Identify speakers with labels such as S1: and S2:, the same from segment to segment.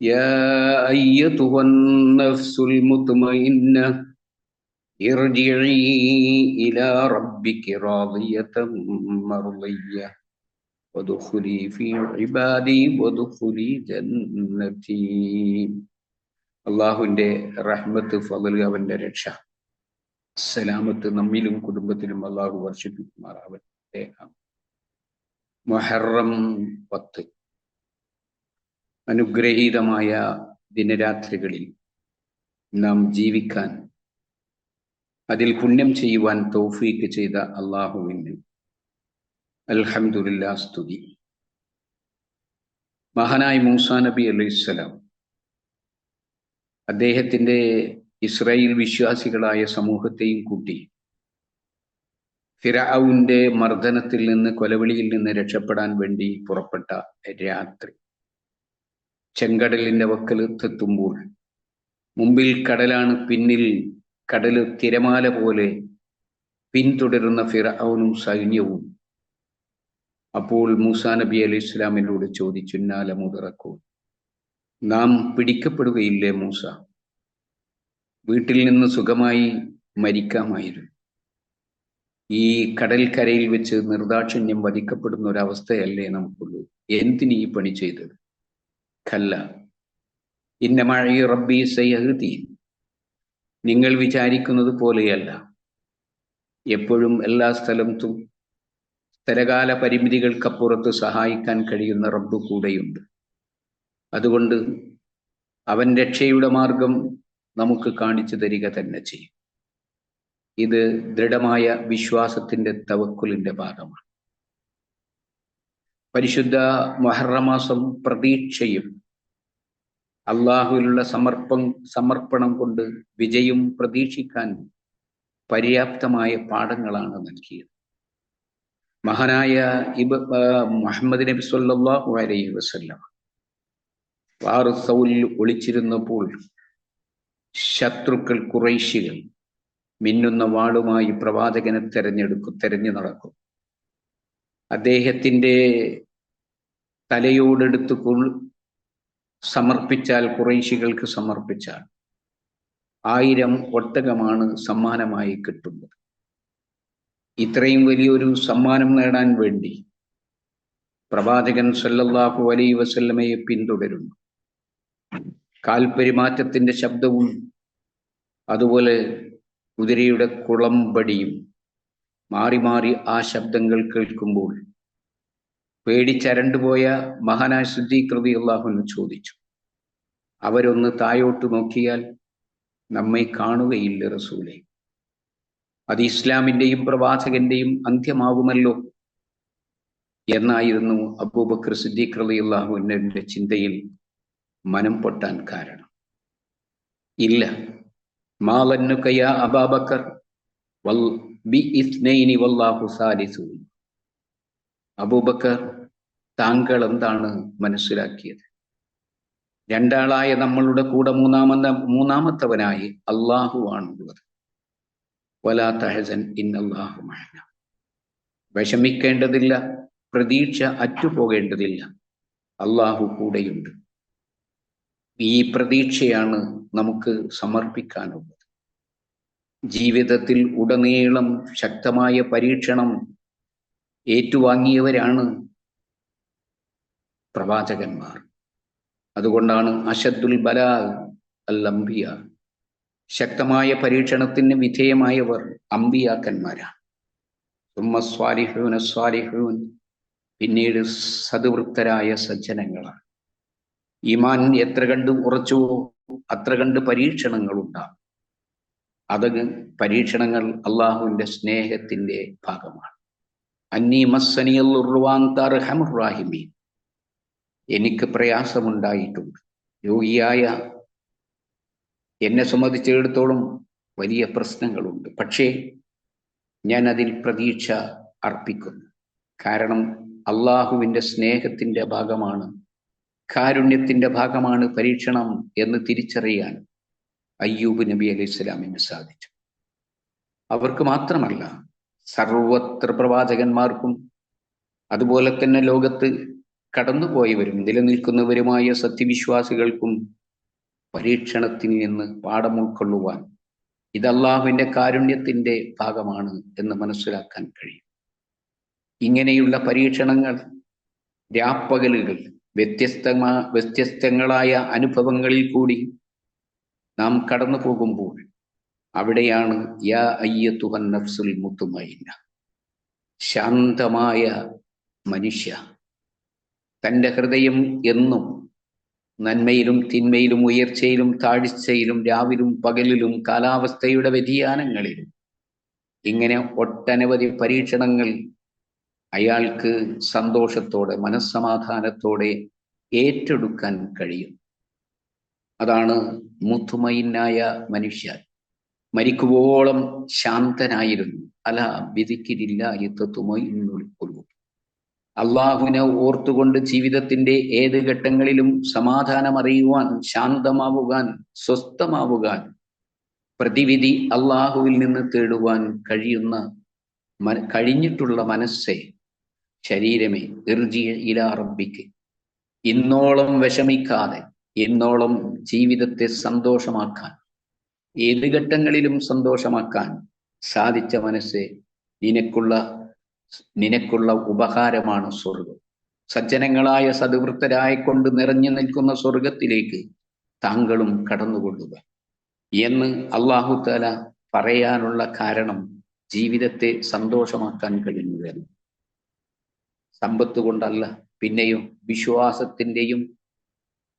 S1: يا أيتها النفس المطمئنة ارجعي إلى ربك راضية مرضية وادخلي في عبادي وادخلي جنتي അള്ളാഹുവിന്റെ റഹ്മത്ത് ഫതൽ അവന്റെ രക്ഷ സലാമത്ത് നമ്മിലും കുടുംബത്തിലും അള്ളാഹു വർഷിപ്പിക്കുമാറാവട്ടെ മുഹറം പത്ത് അനുഗ്രഹീതമായ ദിനരാത്രികളിൽ നാം ജീവിക്കാൻ അതിൽ പുണ്യം ചെയ്യുവാൻ തൗഫീക്ക് ചെയ്ത അള്ളാഹുവിന് അൽഹംദുലില്ലാ സ്തുതി. മഹാനായ മൂസാ നബി അലൈഹിസ്സലാം അദ്ദേഹത്തിന്റെ ഇസ്രായേൽ വിശ്വാസികളായ സമൂഹത്തെയും കൂട്ടി ഫിറാവുന്റെ മർദ്ദനത്തിൽ നിന്ന് കൊലവിളിയിൽ നിന്ന് രക്ഷപ്പെടാൻ വേണ്ടി പുറപ്പെട്ട രാത്രി. ചെങ്കടലിന്റെ വക്കലെത്തെത്തുമ്പോൾ മുമ്പിൽ കടലാണ് പിന്നിൽ കടൽ തിരമാല പോലെ പിന്തുടരുന്ന ഫിറൌനും സൈന്യവും. അപ്പോൾ മൂസാ നബി അലി ഇസ്ലാമിനോട് ചോദിച്ചു നാല മുതറക്കൂ നാം പിടിക്കപ്പെടുകയില്ലേ മൂസ? വീട്ടിൽ നിന്ന് സുഖമായി മരിക്കാമായിരുന്നു. ഈ കടൽക്കരയിൽ വെച്ച് നിർദാക്ഷിണ്യം വധിക്കപ്പെടുന്ന ഒരവസ്ഥയല്ലേ നമുക്കുള്ളൂ. എന്തിനീ പണി ചെയ്തത്? കല്ല. ഇന്നമഴി റബ്ബി സയ്യഹൃതി. നിങ്ങൾ വിചാരിക്കുന്നത് പോലെയല്ല. എപ്പോഴും എല്ലാ സ്ഥലത്തും സ്ഥലകാല പരിമിതികൾക്കപ്പുറത്ത് സഹായിക്കാൻ കഴിയുന്ന റബ്ബ് കൂടെയുണ്ട്. അതുകൊണ്ട് അവൻ രക്ഷയുടെ മാർഗം നമുക്ക് കാണിച്ചു തരിക തന്നെ ചെയ്യും. ഇത് ദൃഢമായ വിശ്വാസത്തിന്റെ തവക്കുലിന്റെ ഭാഗമാണ്. പരിശുദ്ധ മൊഹറമാസം പ്രതീക്ഷയും അള്ളാഹുവിലുള്ള സമർപ്പം സമർപ്പണം കൊണ്ട് വിജയം പ്രതീക്ഷിക്കാൻ പര്യാപ്തമായ പാഠങ്ങളാണ് നൽകിയത്. മഹാനായ ഇബ് മുഹമ്മദ് നബി സല്ലാഹു അലൈഹി വസ്ല്ലാം വാറുസൗലിൽ ഒളിച്ചിരുന്നപ്പോൾ ശത്രുക്കൾ കുറൈശികൾ മിന്നുന്ന വാളുമായി പ്രവാചകനെ തെരഞ്ഞെടുക്കും തെരഞ്ഞു നടക്കും. അദ്ദേഹത്തിന്റെ തലയോടെടുത്ത് സമർപ്പിച്ചാൽ കുറേശികൾക്ക് സമർപ്പിച്ചാൽ ആയിരം ഒട്ടകമാണ് സമ്മാനമായി കിട്ടുന്നത്. ഇത്രയും വലിയൊരു സമ്മാനം നേടാൻ വേണ്ടി പ്രവാചകൻ സല്ലല്ലാഹു അലൈ വസല്ലമയെ പിന്തുടരുന്നു. കാൽപെരുമാറ്റത്തിന്റെ ശബ്ദവും അതുപോലെ കുതിരയുടെ കുളമ്പടിയും മാറി മാറി ആ ശബ്ദങ്ങൾ കേൾക്കുമ്പോൾ പേടിച്ചരണ്ടുപോയ മഹാനായ ശുദ്ധീകൃതി അള്ളാഹുന്ന് ചോദിച്ചു അവരൊന്ന് തായോട്ട് നോക്കിയാൽ നമ്മെ കാണുകയില്ല റസൂലെ. അത് ഇസ്ലാമിന്റെയും പ്രവാചകന്റെയും അന്ത്യമാകുമല്ലോ എന്നായിരുന്നു അബൂബക്കർ സിദ്ദീഖ് റലി അള്ളാഹുവിന്റെ ചിന്തയിൽ മനം പൊട്ടാൻ കാരണം. ഇല്ല. മാലന്നുക്കയ അബാബക്കർ? വൽ ബി ഇസ്നൈനി വല്ലാഹു അബൂബക്കർ താങ്കൾ എന്താണ് മനസ്സിലാക്കിയത്? രണ്ടാളായ നമ്മളുടെ കൂടെ മൂന്നാമത്തെ മൂന്നാമത്തവനായി അള്ളാഹു ആണുള്ളത്. വലാ തഹസൻ ഇന്നല്ലാഹു മഹന വിഷമിക്കേണ്ടതില്ല പ്രതീക്ഷ അറ്റുപോകേണ്ടതില്ല. അള്ളാഹു കൂടെയുണ്ട്. ഈ പ്രതീക്ഷയാണ് നമുക്ക് സമർപ്പിക്കാനുള്ളത്. ജീവിതത്തിൽ ഉടനീളം ശക്തമായ പരീക്ഷണം ഏറ്റുവാങ്ങിയവരാണ് പ്രവാചകന്മാർ. അതുകൊണ്ടാണ് അഷദ്ദുൽ ബല അല്ലംബിയ ശക്തമായ പരീക്ഷണത്തിന് വിധേയമായവർ അമ്പിയാക്കന്മാരാണ് സുമ്മസ്വാലിഹൂൻ സ്വാലിഹൂൻ പിന്നീട് സതുവൃത്തരായ സജ്ജനങ്ങളാണ്. ഈമാൻ എത്ര കണ്ട് ഉറച്ചുവോ അത്ര കണ്ട് പരീക്ഷണങ്ങൾ ഉണ്ടാകും അത് പരീക്ഷണങ്ങൾ അള്ളാഹുവിന്റെ സ്നേഹത്തിന്റെ ഭാഗമാണ്. അന്നീ എനിക്ക് പ്രയാസമുണ്ടായിട്ടുണ്ട്. യോഗിയായ എന്നെ സംബന്ധിച്ചിടത്തോളം വലിയ പ്രശ്നങ്ങളുണ്ട്. പക്ഷേ ഞാൻ അതിൽ പ്രതീക്ഷ അർപ്പിക്കുന്നു. കാരണം അള്ളാഹുവിന്റെ സ്നേഹത്തിന്റെ ഭാഗമാണ് കാരുണ്യത്തിന്റെ ഭാഗമാണ് പരീക്ഷണം എന്ന് തിരിച്ചറിയാൻ അയ്യൂബ് നബി അലൈഹി സ്വലാമിന് സാധിച്ചു അവർക്ക് മാത്രമല്ല സർവത്ര പ്രവാചകന്മാർക്കും അതുപോലെ തന്നെ ലോകത്ത് കടന്നുപോയവരും നിലനിൽക്കുന്നവരുമായ സത്യവിശ്വാസികൾക്കും പരീക്ഷണത്തിൽ നിന്ന് പാഠം ഉൾക്കൊള്ളുവാൻ ഇത് അള്ളാഹുവിന്റെ കാരുണ്യത്തിന്റെ ഭാഗമാണ് എന്ന് മനസ്സിലാക്കാൻ കഴിയും. ഇങ്ങനെയുള്ള പരീക്ഷണങ്ങൾ രാപ്പകലുകൾ വ്യത്യസ്തമാ വ്യത്യസ്തങ്ങളായ അനുഭവങ്ങളിൽ കൂടി നാം കടന്നു പോകുമ്പോൾ അവിടെയാണ് യാ അയ്യത്തുഹൻ നഫ്സുൽ മുത്തുമൈന. ശാന്തമായ മനുഷ്യ. തന്റെ ഹൃദയം എന്നും നന്മയിലും തിന്മയിലും ഉയർച്ചയിലും താഴ്ചയിലും രാവിലും പകലിലും കാലാവസ്ഥയുടെ വ്യതിയാനങ്ങളിലും ഇങ്ങനെ ഒട്ടനവധി പരീക്ഷണങ്ങൾ അയാൾക്ക് സന്തോഷത്തോടെ മനസ്സമാധാനത്തോടെ ഏറ്റെടുക്കാൻ കഴിയും. അതാണ് മുത്തുമയിനായ മനുഷ്യൻ. മരിക്കുവോളം ശാന്തനായിരുന്നു. അല വിധിക്കില്ല എത്തുമൊഴിഞ്ഞൊളിക്കൊള്ളു അള്ളാഹുവിനെ ഓർത്തുകൊണ്ട് ജീവിതത്തിന്റെ ഏത് ഘട്ടങ്ങളിലും സമാധാനം അറിയുവാൻ ശാന്തമാവുവാൻ സ്വസ്ഥമാവുകാൻ പ്രതിവിധി അള്ളാഹുവിൽ നിന്ന് തേടുവാൻ കഴിയുന്ന കഴിഞ്ഞിട്ടുള്ള മനസ്സെ ശരീരമേ ഇർജിയ ഇലാറബിക്ക് ഇന്നോളം വിഷമിക്കാതെ ഇന്നോളം ജീവിതത്തെ സന്തോഷമാക്കാൻ ഏത് ഘട്ടങ്ങളിലും സന്തോഷമാക്കാൻ സാധിച്ച മനസ്സെ നിനക്കുള്ള നിനക്കുള്ള ഉപഹാരമാണ് സ്വർഗം സജ്ജനങ്ങളായ സദ്വൃത്തരായ കൊണ്ട് നിറഞ്ഞു നിൽക്കുന്ന സ്വർഗത്തിലേക്ക് താങ്കളും കടന്നുകൊള്ളുക എന്ന് അള്ളാഹു താല പറയാനുള്ള കാരണം ജീവിതത്തെ സന്തോഷമാക്കാൻ കഴിയുന്നതാണ്. സമ്പത്ത് കൊണ്ടല്ല പിന്നെയും വിശ്വാസത്തിന്റെയും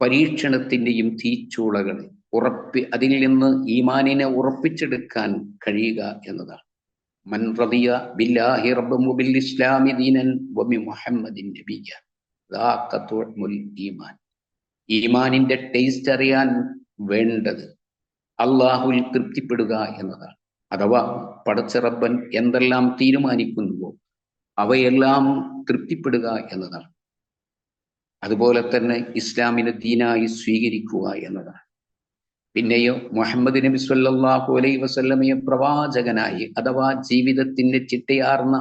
S1: പരീക്ഷണത്തിന്റെയും തീച്ചൂളകളെ ഉറപ്പി അതിൽ നിന്ന് ഈമാനിനെ ഉറപ്പിച്ചെടുക്കാൻ കഴിയുക എന്നതാണ്. മൻ റദിയ ബില്ലാഹി റബ്ബൻ ബിൽ ഇസ്ലാമി ദീനൻ വബി മുഹമ്മദിൻ നബിയ ഈമാൻ. ഈമാനിന്റെ ടേസ്റ്റ് അറിയാൻ വേണ്ടത് അള്ളാഹുവിൽ തൃപ്തിപ്പെടുക എന്നതാണ്. അഥവാ പടച്ചിറബ്ബൻ എന്തെല്ലാം തീരുമാനിക്കുന്നുവോ അവയെല്ലാം തൃപ്തിപ്പെടുക എന്നതാണ്. അതുപോലെ തന്നെ ഇസ്ലാമിനെ ദീനായി സ്വീകരിക്കുക എന്നതാണ്. പിന്നെയോ മുഹമ്മദ് നബി സല്ലല്ലാഹു അലൈഹി വസല്ലമയെ പ്രവാചകനായി അഥവാ ജീവിതത്തിന്റെ ചിട്ടയാർന്ന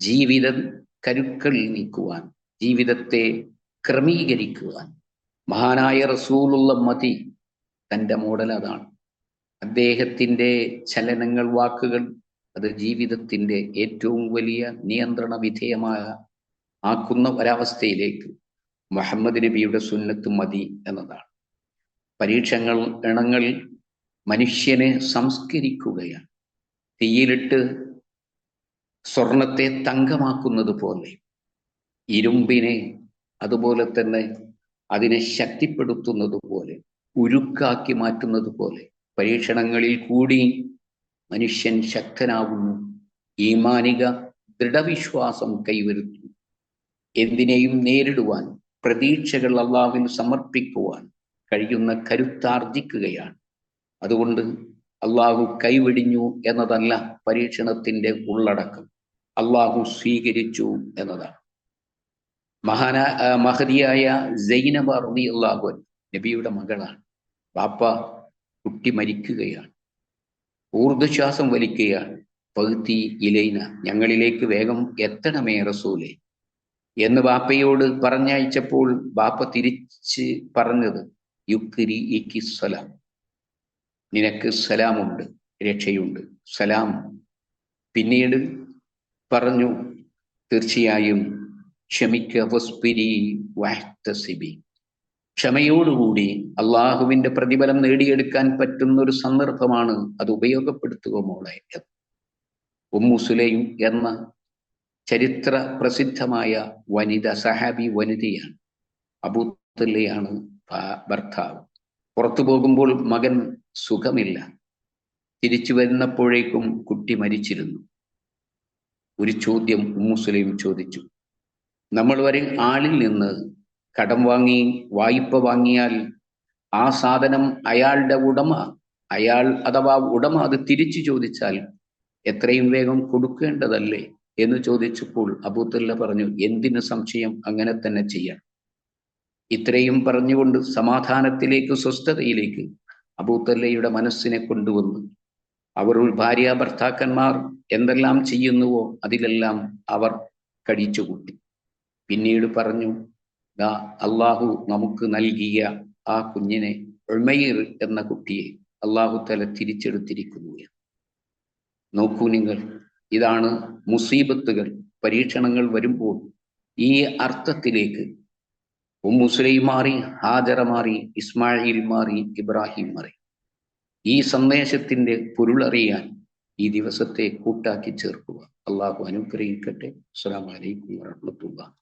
S1: ജീവിതം കരുക്കളിൽ നീക്കുവാൻ ജീവിതത്തെ ക്രമീകരിക്കുവാൻ മഹാനായ റസൂലുള്ള മതി തന്റെ മോഡൽ അതാണ്. അദ്ദേഹത്തിന്റെ ചലനങ്ങൾ വാക്കുകൾ അത് ജീവിതത്തിന്റെ ഏറ്റവും വലിയ നിയന്ത്രണ വിധേയമായ ആക്കുന്ന ഒരവസ്ഥയിലേക്ക് മുഹമ്മദ് നബിയുടെ സുന്നത്ത് മതി എന്നതാണ്. പരീക്ഷങ്ങൾ ഇണങ്ങൾ മനുഷ്യനെ സംസ്കരിക്കുകയാണ്. തീയിലിട്ട് സ്വർണത്തെ തങ്കമാക്കുന്നത് പോലെ ഇരുമ്പിനെ അതുപോലെ തന്നെ അതിനെ ശക്തിപ്പെടുത്തുന്നത് പോലെ ഉരുക്കാക്കി മാറ്റുന്നത് പോലെ പരീക്ഷണങ്ങളിൽ കൂടി മനുഷ്യൻ ശക്തനാകുന്നു. ഈമാനിക ദൃഢവിശ്വാസം കൈവരുത്തുന്നു എന്തിനേയും നേരിടുവാൻ പ്രതീക്ഷകൾ അള്ളാഹുവിന് സമർപ്പിക്കുവാൻ കഴിയുന്ന കരുത്താർജിക്കുകയാണ്. അതുകൊണ്ട് അള്ളാഹു കൈവെടിഞ്ഞു എന്നതല്ല പരീക്ഷണത്തിന്റെ ഉള്ളടക്കം. അള്ളാഹു സ്വീകരിച്ചു എന്നതാണ്. മഹാന മഹതിയായ ജൈനബ റബി അള്ളാഹു നബിയുടെ മകളാണ്. ബാപ്പ കുട്ടി മരിക്കുകയാണ്. ഊർദ്ധശ്വാസം വലിക്കുകയാണ്. പകുത്തി ഇലൈന ഞങ്ങളിലേക്ക് വേഗം എത്തണമേ റസൂലെ. എന്ന് ബാപ്പയോട് പറഞ്ഞയച്ചപ്പോൾ ബാപ്പ തിരിച്ച് പറഞ്ഞത് യുക്രി ഇക്കി സലാം നിനക്ക് സലാമുണ്ട് രക്ഷയുണ്ട്. സലാം. പിന്നീട് പറഞ്ഞു തീർച്ചയായും ക്ഷമിക്ക വാഹ്തസിബി. ക്ഷമയോടുകൂടി അള്ളാഹുവിന്റെ പ്രതിഫലം നേടിയെടുക്കാൻ പറ്റുന്ന ഒരു സന്ദർഭമാണ് അത് ഉപയോഗപ്പെടുത്തുക മോളെ ഉമ്മുസുലയും എന്ന ചരിത്ര പ്രസിദ്ധമായ വനിത സഹാബി വനിതയാണ് അബൂത്തല്ലയാണ് ഭർത്താവ്. പുറത്തു പോകുമ്പോൾ മകൻ സുഖമില്ല. തിരിച്ചു വരുന്നപ്പോഴേക്കും കുട്ടി മരിച്ചിരുന്നു. ഒരു ചോദ്യം മുസ്ലിം ചോദിച്ചു. നമ്മൾ വരെ ആളിൽ നിന്ന് കടം വാങ്ങി വായ്പ വാങ്ങിയാൽ ആ സാധനം അയാളുടെ ഉടമ അയാൾ അഥവാ ഉടമ അത് തിരിച്ചു ചോദിച്ചാൽ എത്രയും വേഗം കൊടുക്കേണ്ടതല്ലേ? എന്ന് ചോദിച്ചപ്പോൾ അബൂത്തല്ല പറഞ്ഞു എന്തിന് സംശയം? അങ്ങനെ തന്നെ ചെയ്യാം. ഇത്രയും പറഞ്ഞുകൊണ്ട് സമാധാനത്തിലേക്ക് സ്വസ്ഥതയിലേക്ക് അബൂത്തല്ലയുടെ മനസ്സിനെ കൊണ്ടുവന്നു. അവർ ഭാര്യ ഭർത്താക്കന്മാർ എന്തെല്ലാം ചെയ്യുന്നുവോ അതിലെല്ലാം അവർ കഴിച്ചുകൂട്ടി പിന്നീട് പറഞ്ഞു ദാ അള്ളാഹു നമുക്ക് നൽകിയ ആ കുഞ്ഞിനെ ഉൾമയിർ എന്ന കുട്ടിയെ അള്ളാഹു തല തിരിച്ചെടുത്തിരിക്കുന്നു. നോക്കൂ നിങ്ങൾ ഇതാണ് മുസീബത്തുകൾ പരീക്ഷണങ്ങൾ വരുമ്പോൾ ഈ അർത്ഥത്തിലേക്ക് ഉമ്മുസുലൈം മാറി ഹാജറ മാറി ഇസ്മായിൽ മാറി ഇബ്രാഹിം മാറി. ഈ സന്ദേശത്തിന്റെ പൊരുളറിയാൻ ഈ ദിവസത്തെ കൂട്ടാക്കി ചേർക്കുക. അള്ളാഹു അനുഗ്രഹിക്കട്ടെ. അസ്സാം അലൈക്കും വറഹ്മത്തുള്ളാഹി